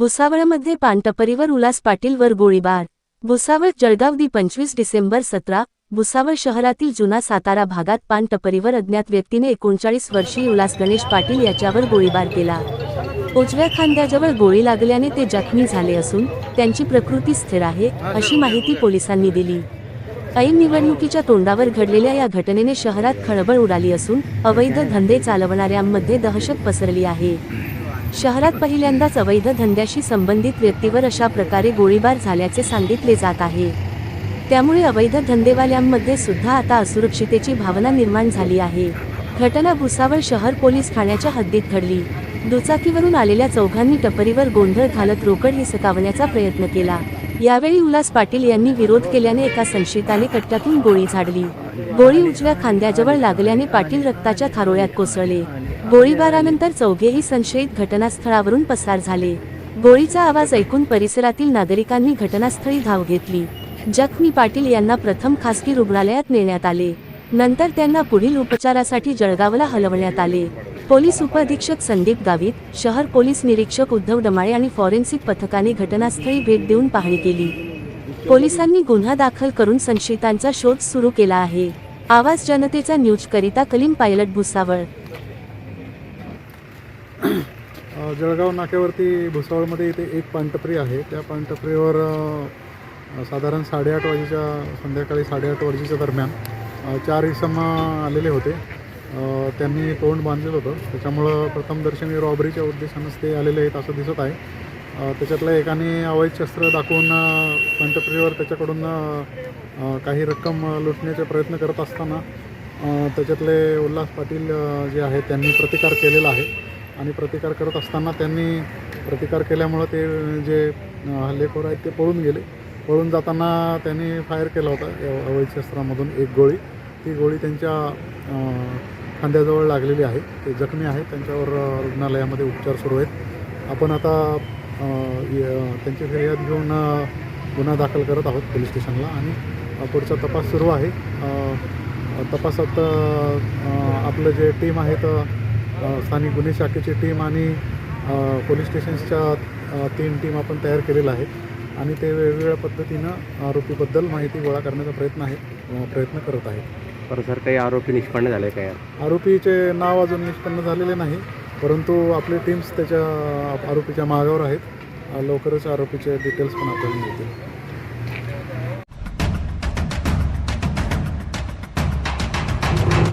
भुसावळमध्ये पानटपरीवर उल्हास पाटीलवर गोळीबार. भुसावळ जळगाव दि पंचवीस डिसेंबर सतरा. भुसावळ शहरातील जुना सातारा भागात पानटपरीवर अज्ञात व्यक्तीने एकोणचाळीस वर्षीय उल्हास गणेश पाटील याच्यावर गोळीबार केला. उजव्या खांद्याजवळ गोळी लागल्याने ते जखमी झाले असून त्यांची प्रकृती स्थिर आहे अशी माहिती पोलिसांनी दिली. ऐन निवडणुकीच्या तोंडावर घडलेल्या या घटनेने शहरात खळबळ उडाली असून अवैध धंदे चालवणाऱ्यांमध्ये दहशत पसरली आहे. शहरात पहिल्यांदाच अवैध धंद्याशी संबंधित व्यक्तीवर अशा प्रकारे गोळीबार झाल्याचे सांगितले जात आहे. त्यामुळे अवैध धंदेवाल्यांमध्ये सुद्धा आता असुरक्षितेची भावना निर्माण झाली आहे. घटना भुसावळ शहर पोलीस ठाण्याच्या हद्दीत घडली. दुचाकीवरून आलेल्या चौघांनी टपरीवर गोंधळ घालत रोकड हिसकावण्याचा प्रयत्न केला. यावेळी उल्हास पाटील यांनी विरोध केल्याने एका संशयिताने कट्ट्यातून गोळी झाडली. गोळी उजव्या खांद्याजवळ लागल्याने पाटील रक्ताच्या थारोळ्यात कोसळले. गोळीबारानंतर चौघेही संशयित घटनास्थळावरून पसार झाले. गोळीचा आवाज ऐकून परिसरातील नागरिकांनी घटनास्थळी धाव घेतली. जखमी पाटील यांना प्रथम खासगी रुग्णालयात नेण्यात आले. नंतर त्यांना पुढील उपचारासाठी जळगावला हलवण्यात आले. पोलीस उपअधीक्षक संदीप गावित शहर पोलीस निरीक्षक उद्धव डमाळे आणि फॉरेन्सिक पथकाने घटनास्थळी भेट देऊन पाहणी केली. पोलिसांनी गुन्हा दाखल करून संशयितांचा शोध सुरू केला आहे. आवाज जनतेचा न्यूज करिता कलीम पायलट भुसावळ. जळगाव नाक्यावरती भुसावळमध्ये इथे एक पानटपरी आहे. त्या पानटपरीवर साधारण साडेआठ वाजेच्या संध्याकाळी साडेआठ वाजेच्या दरम्यान चार इसम आलेले होते. त्यांनी तोंड बांधलेलं होतं. त्याच्यामुळं प्रथमदर्शनी रॉबरीच्या उद्देशानंच ते आलेले आहेत असं दिसत आहे. त्याच्यातल्या एकाने अवैध शस्त्र दाखवून पंतप्रीवर त्याच्याकडून काही रक्कम लुटण्याचा लुटण्याचे प्रयत्न करत असताना त्याच्यातले उल्हास पाटील जे आहेत त्यांनी प्रतिकार केलेला आहे. आणि प्रतिकार करत असताना त्यांनी प्रतिकार केल्यामुळं ते जे हल्लेखोर आहेत ते पळून गेले. पळून जाताना त्यांनी फायर केला होता अवैध शस्त्रामधून एक गोळी. ती गोळी त्यांच्या खांद्याजवळ लागलेली आहे. ते जखमी आहेत. त्यांच्यावर रुग्णालयामध्ये उपचार सुरू आहेत. आपण आता य- त्यांची फिर्याद घेऊन गुन्हा दाखल करत आहोत पोलीस स्टेशनला आणि पुढचा तपास सुरू आहे. तपासात आपलं जे टीम आहेत स्थानिक गुन्हे शाखेची टीम आणि पोलीस स्टेशन्सच्या तीन टीम आपण तयार केलेल्या आहेत आणि ते वेगवेगळ्या पद्धतीनं आरोपीबद्दल माहिती गोळा करण्याचा प्रयत्न आहे प्रयत्न करत आहेत. पर सर काही आरोपी निष्पन्न झाले काय आरोपीचे नाव अजून निष्पन्न झालेले नाही परंतु आपले टीम्स त्याच्या आरोपीच्या मागावर आहेत. लवकरच आरोपीचे डिटेल्स पण आपल्याला मिळतील.